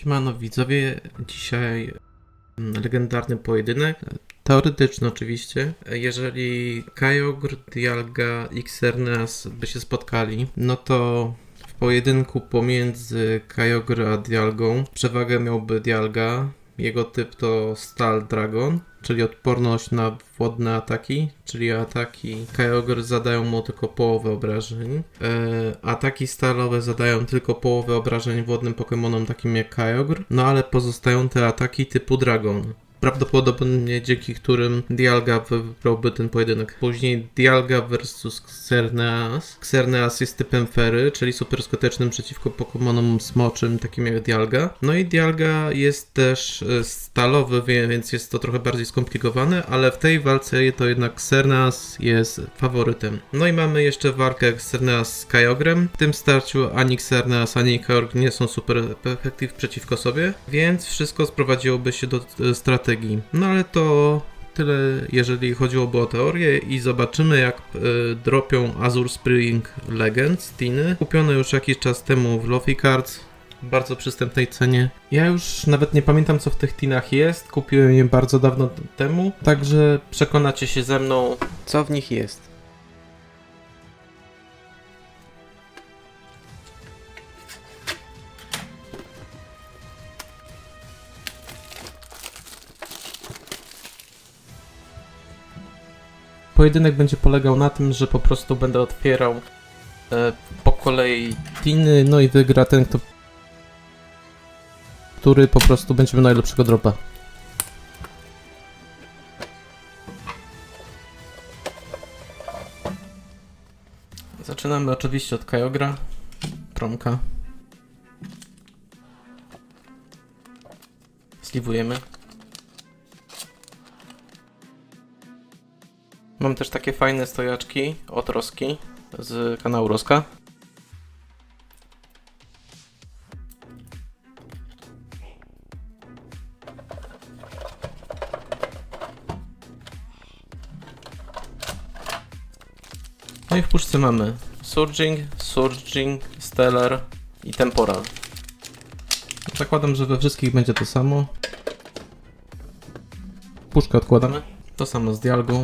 Siemano widzowie, dzisiaj mm, legendarny pojedynek, teoretyczny oczywiście. Jeżeli Kyogre, Dialga i Xerneas by się spotkali, no to w pojedynku pomiędzy Kyogre a Dialgą przewagę miałby Dialga, jego typ to Stal Dragon, czyli odporność na wodne ataki, czyli ataki Kyogre zadają mu tylko połowę obrażeń. E, ataki stalowe zadają tylko połowę obrażeń wodnym Pokémonom takim jak Kyogre, no ale pozostają te ataki typu Dragon. Prawdopodobnie dzięki którym Dialga wybrałby ten pojedynek. Później Dialga versus Xerneas. Xerneas jest typem Fery, czyli super skutecznym przeciwko Pokémonom smoczym, takim jak Dialga. No i Dialga jest też e, stalowy, więc jest to trochę bardziej skomplikowane, ale w tej walce to jednak Xerneas jest faworytem. No i mamy jeszcze walkę Xerneas z Kyogrem. W tym starciu ani Xerneas, ani Kyogre nie są super efektywni przeciwko sobie, więc wszystko sprowadziłoby się do e, strategii. No ale to tyle, jeżeli chodziłoby o teorię i zobaczymy jak e, dropią Azure Spring Legends Tiny, kupione już jakiś czas temu w Lofi Cards bardzo przystępnej cenie. Ja już nawet nie pamiętam co w tych tinach jest, kupiłem je bardzo dawno temu, także przekonacie się ze mną co w nich jest. Pojedynek będzie polegał na tym, że po prostu będę otwierał e, po kolei tiny, no i wygra ten, kto który po prostu będzie miał najlepszego dropa. Zaczynamy oczywiście od Kajogra, promka. Sliwujemy. Mam też takie fajne stojaczki od Roski z kanału Roska. No i w puszce mamy Surging, Surging, Stellar i Temporal. Zakładam, że we wszystkich będzie to samo. Puszkę odkładamy. To samo z Dialgą.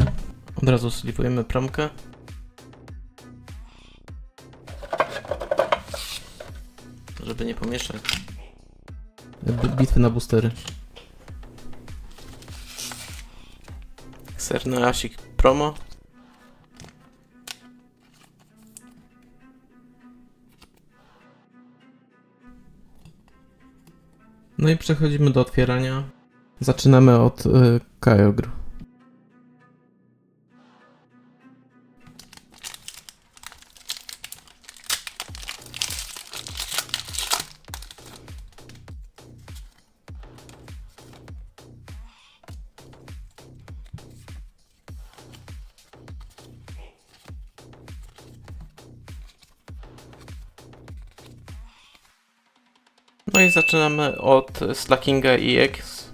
Od razu sliwujemy promkę. Żeby nie pomieszać. Bitwy na boostery. Serny Asik promo. No i przechodzimy do otwierania. Zaczynamy od y, Kyogre. No i zaczynamy od Slackinga EX.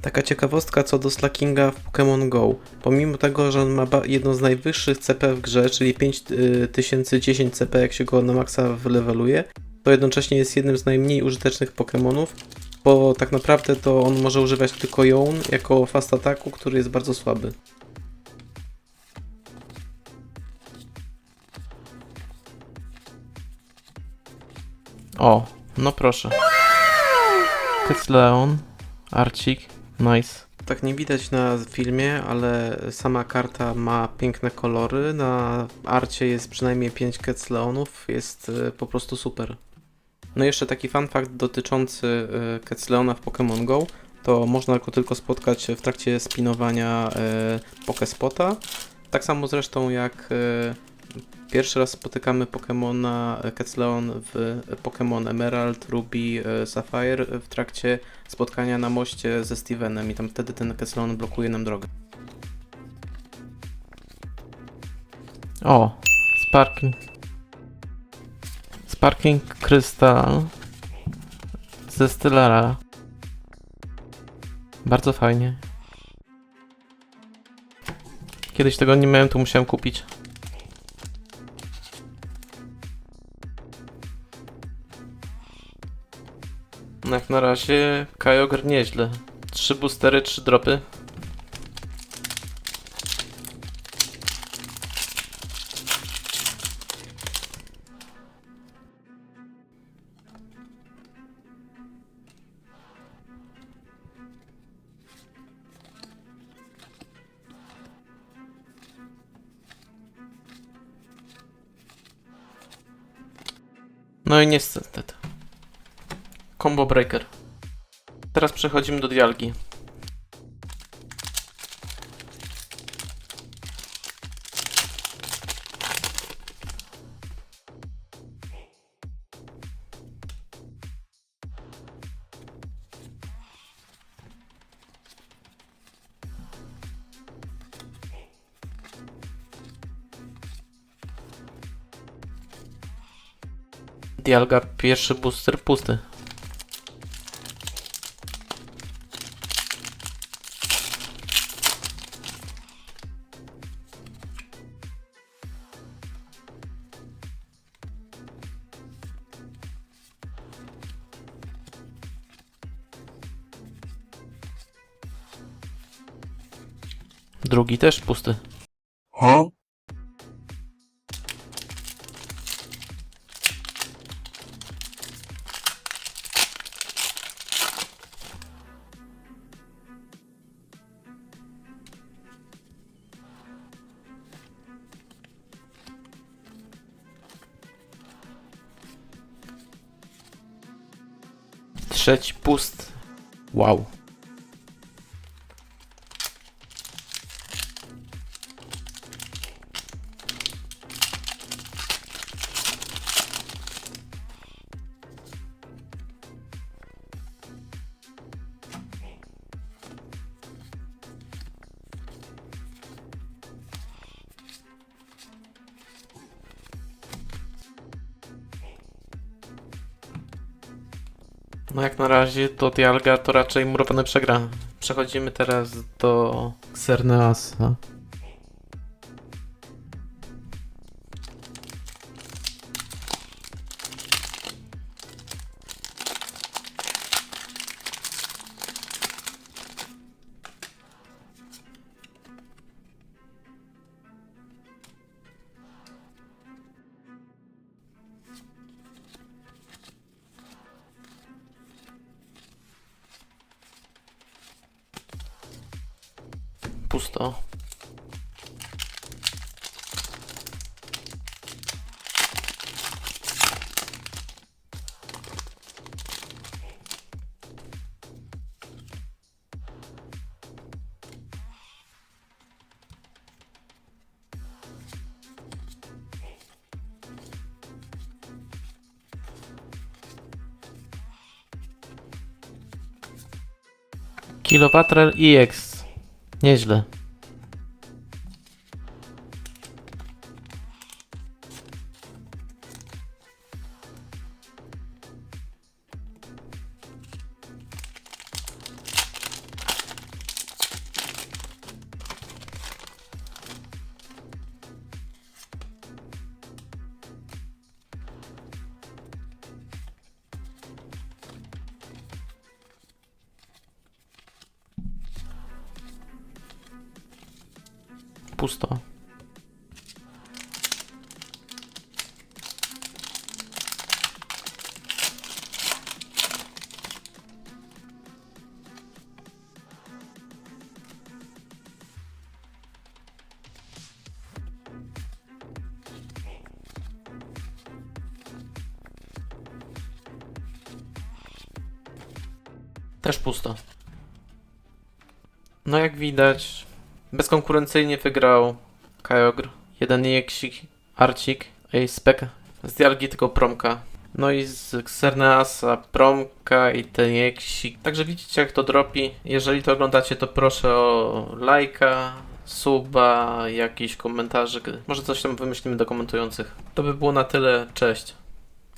Taka ciekawostka co do Slackinga w Pokémon Go. Pomimo tego, że on ma jedno z najwyższych CP w grze, czyli 5010 CP jak się go na maksa wyleweluje, to jednocześnie jest jednym z najmniej użytecznych Pokémonów, bo tak naprawdę to on może używać tylko ją jako fast ataku, który jest bardzo słaby. O, no proszę. Leon, Arcik, nice. Tak nie widać na filmie, ale sama karta ma piękne kolory. Na arcie jest przynajmniej 5 Leonów, jest y, po prostu super. No i jeszcze taki fun fact dotyczący y, Leona w Pokémon Go. To można go tylko spotkać w trakcie spinowania y, Pokespota. Tak samo zresztą jak Pierwszy raz spotykamy Pokemona Leon w Pokémon Emerald, Ruby, e, Sapphire w trakcie spotkania na moście ze Stevenem i tam wtedy ten Leon blokuje nam drogę. O, Sparking. Sparking Crystal ze Stellara. Bardzo fajnie. Kiedyś tego nie miałem, to musiałem kupić. Jak na razie Kyogre nieźle. Trzy boostery, trzy dropy. No i niestety. Combo Breaker. Teraz przechodzimy do dialgi. Dialga pierwszy booster pusty. Drugi też pusty. Huh? Trzeci pust. Wow. No jak na razie to Dialga to raczej murowane przegra. Przechodzimy teraz do Xerneasa. Pusto. Kilowatrel EX. Nieźle. Pusto. Też pusto. No jak widać, bezkonkurencyjnie wygrał Kyogre. Jeden Jeksik, Arcik, Spek z Dialgi tylko Promka. No i z Xerneasa Promka i ten Jeksik. Także widzicie jak to dropi. Jeżeli to oglądacie to proszę o lajka, suba, jakiś komentarzyk. Może coś tam wymyślimy do komentujących. To by było na tyle. Cześć.